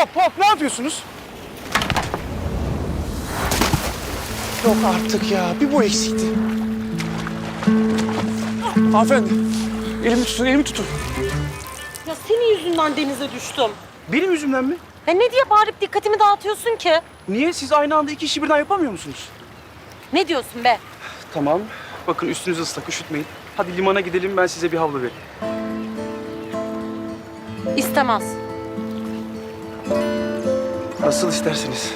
hop hop ne yapıyorsunuz? Yok artık ya. Bir bu eksikti. Hanımefendi. Elimi tutun, elimi tutun. Ya senin yüzünden denize düştüm. Benim yüzümden mi? Ya ne diye bağırıp dikkatimi dağıtıyorsun ki? Niye? Siz aynı anda iki işi birden yapamıyor musunuz? Ne diyorsun be? Tamam. Bakın üstünüz ıslak, üşütmeyin. Hadi limana gidelim, ben size bir havlu vereyim. İstemez. Nasıl isterseniz.